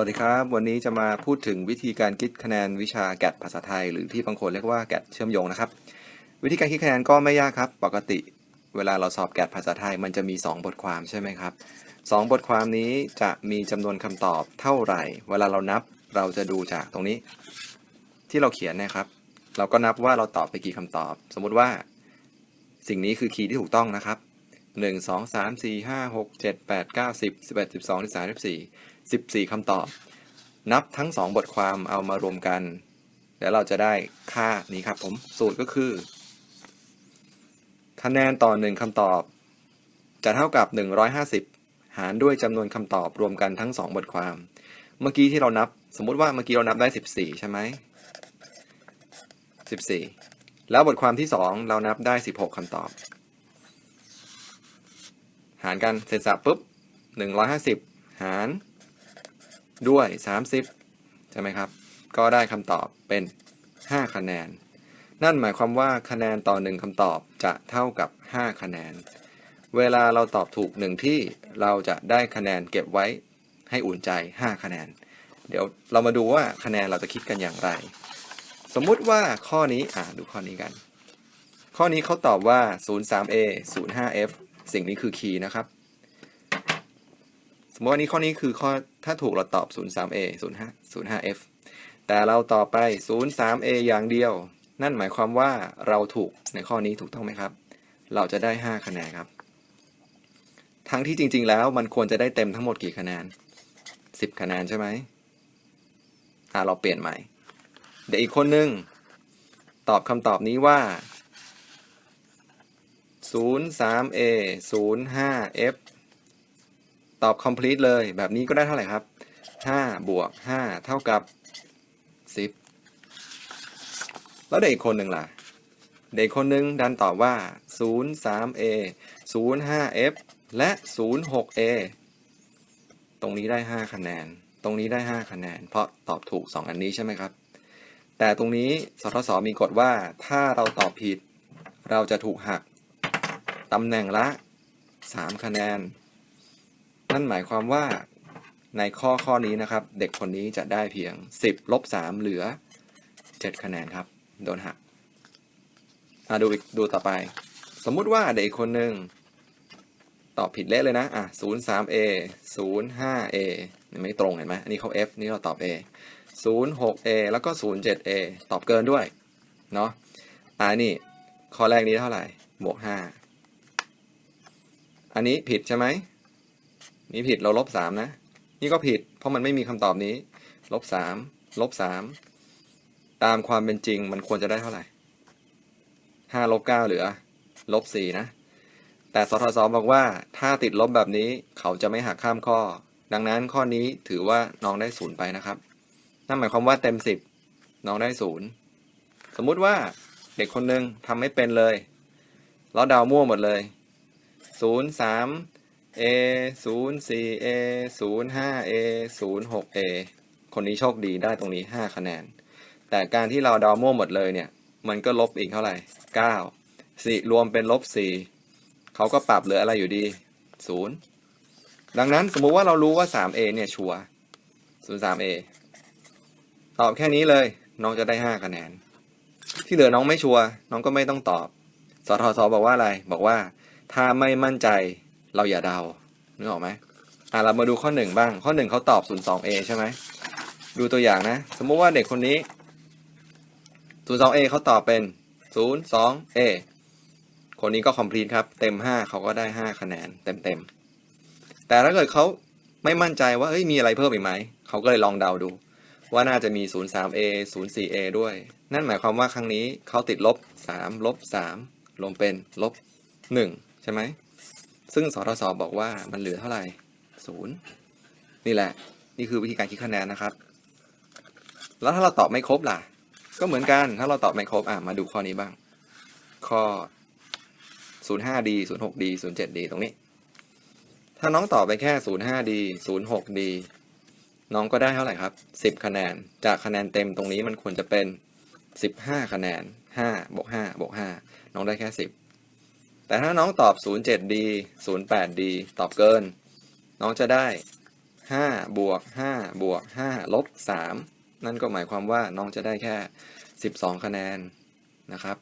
วัสดีครับ วันนี้จะมาพูดถึงวิธีการคิดคะแนนวิชาแกดภาษาไทย หรือที่บางคนเรียกว่าแกดเชื่อมโยงนะครับ วิธีการคิดคะแนนก็ไม่ยากครับ ปกติเวลาเราสอบแกดภาษาไทย มันจะมี 2 บทความใช่ไหมครับสองบทความนี้จะมีจำนวนคำตอบเท่าไหร่ เวลาเรานับเราจะดูจากตรงนี้ ที่เราเขียนนะครับ เราก็นับว่าเราตอบไปกี่คำตอบ สมมุติว่า สิ่งนี้คือคีย์ที่ถูกต้องนะครับ 1 2 3 4 5 6 7 8 9 10 11 12 13 14 14คำตอบ นับทั้ง2บทความเอามารวมกัน แล้วเราจะได้ค่านี้ครับผมสูตรก็คือ คะแนนต่อ1คำตอบ จะเท่ากับ150หารด้วยจำนวนคำตอบรวมกันทั้ง2บทความ เมื่อกี้ที่เรานับ สมมติว่าเมื่อกี้เรานับได้14ใช่ไหม14แล้วบทความที่2เรานับได้16คำตอบ หารกันเสร็จสับปุ๊บ150 หารด้วย 30 ใช่ไหมครับ ก็ได้คำตอบเป็น 5 คะแนน นั่นหมายความว่าคะแนนต่อ 1คำตอบจะเท่ากับ 5 คะแนน เวลาเราตอบถูก 1 ที่เราจะได้คะแนนเก็บไว้ให้อุ่นใจ 5 คะแนน เดี๋ยวเรามาดูว่าคะแนนเราจะคิดกันอย่างไร สมมุติว่าข้อนี้อ่าดูข้อนี้กัน ข้อนี้เขาตอบว่า 03A 05F สิ่งนี้คือคีย์นะครับ สมมติว่านี้ข้อนี้คือข้อถ้าถูกเราตอบ 03A 05 05F แต่เราตอบไป 03A อย่างเดียว นั่นหมายความว่าเราถูกในข้อนี้ถูกต้องไหมครับ เราจะได้ 5 คะแนนครับ ทั้งที่จริง ๆ แล้วมันควรจะได้เต็มทั้งหมดกี่คะแนน 10 คะแนนใช่ไหมอ่าเราเปลี่ยนใหม่ เดี๋ยวอีกคนนึงตอบคำตอบนี้ว่า 03A 05F ตอบ complete เลย แบบนี้ก็ได้เท่าไหร่ครับ 5 บวก 5 เท่ากับ 10 แล้วเด็กอีกคนหนึ่งล่ะ เด็กคนหนึ่งดันตอบว่า 03A 05F และ 06A ตรงนี้ได้ 5 คะแนน ตรงนี้ได้ 5 คะแนน เพราะตอบถูก 2 อันนี้ใช่ไหมครับ แต่ตรงนี้สทศมีกฎว่าถ้าเราตอบผิด เราจะถูกหัก ตำแหน่งละ 3 คะแนน นั่นหมายความว่าในข้อข้อนี้นะครับ เด็กคนนี้จะได้เพียง 10 ลบ 3 เหลือ 7 คะแนนครับ โดนหักมาดูอีกดูต่อไป สมมุติว่าเด็กคนหนึ่งตอบผิดเละเลยนะ อะ 03A 05A ไม่ตรงเห็นไหมอันนี้เขา F นี่เราตอบ A 06A แล้วก็ 07A ตอบเกินด้วย เนาะอ่านี่ ข้อแรกนี้เท่าไหร่บวก5 อันนี้ผิดใช่ไหมนี่ผิดเราลบ3นะ นี่ก็ผิด เพราะมันไม่มีคำตอบนี้ ลบ3ลบ3ตามความเป็นจริงมันควรจะได้เท่าไหร่5ลบ9เหลือลบ4นะ แต่สทศบอกว่าถ้าติดลบแบบนี้เขาจะไม่หักข้ามข้อ ดังนั้นข้อนี้ถือว่าน้องได้ศูนย์ไปนะครับนั่นหมายความว่าเต็ม10น้องได้ศูนย์สมมุติว่าเด็กคนหนึ่งทำไม่เป็นเลย แล้วเดาวมั่วหมดเลย 0 3 A 0 4 A 0 5 A 0 6 A คนนี้โชคดีได้ตรงนี้ 5 คะแนน แต่การที่เราเดามั่วหมดเลยเนี่ย มันก็ลบอีกเท่าไหร่ 9 4 รวมเป็นลบ 4 เขาก็ปรับเหลืออะไรอยู่ดี 0 ดังนั้นสมมุติว่าเรารู้ว่า 3A เนี่ยชัวร์ 0 3 A ตอบแค่นี้เลย น้องจะได้ 5 คะแนน ที่เหลือน้องไม่ชัวร์น้องก็ไม่ต้องตอบสทศบอกว่าอะไร บอกว่า ถ้าไม่มั่นใจเราอย่าเดานึกออกไหมอะเรามาดูข้อหนึ่งบ้าง ข้อหนึ่งเขาตอบ 02A ใช่ไหมดูตัวอย่างนะ สมมุติว่าเด็กคนนี้ 02A เขาตอบเป็น 02A คนนี้ก็ complete ครับ เต็ม 5 เขาก็ได้ 5 คะแนนเต็มเต็มๆแต่ถ้าเกิดเขาไม่มั่นใจว่าเฮ้ยมีอะไรเพิ่มอีกไหม เขาก็เลยลองเดาดู ว่าน่าจะมี 03A 04A ด้วย นั่นหมายความว่าครั้งนี้เขาติดลบ 3 ลบ3รวมเป็นลบ 1 ช่ไหม ซึ่งสทศบอกว่ามันเหลือเท่าไหร่0นี่แหละ นี่คือวิธีการคิดคะแนนนะครับ แล้วถ้าเราตอบไม่ครบล่ะ ก็เหมือนกัน ถ้าเราตอบไม่ครบ อะ มาดูข้อนี้บ้าง ข้อ 05D 06D 07D ตรงนี้ ถ้าน้องตอบไปแค่ 05D 06D น้องก็ได้เท่าไหร่ครับ 10 คะแนน จากคะแนนเต็มตรงนี้มันควรจะเป็น 15 คะแนน5บวก5บวก5น้องได้แค่ 10 แต่ถ้าน้องตอบ 07D 08D ตอบเกิน น้องจะได้ 5 บวก 5 บวก 5 ลบ 3 นั่นก็หมายความว่าน้องจะได้แค่ 12 คะแนนนะครับ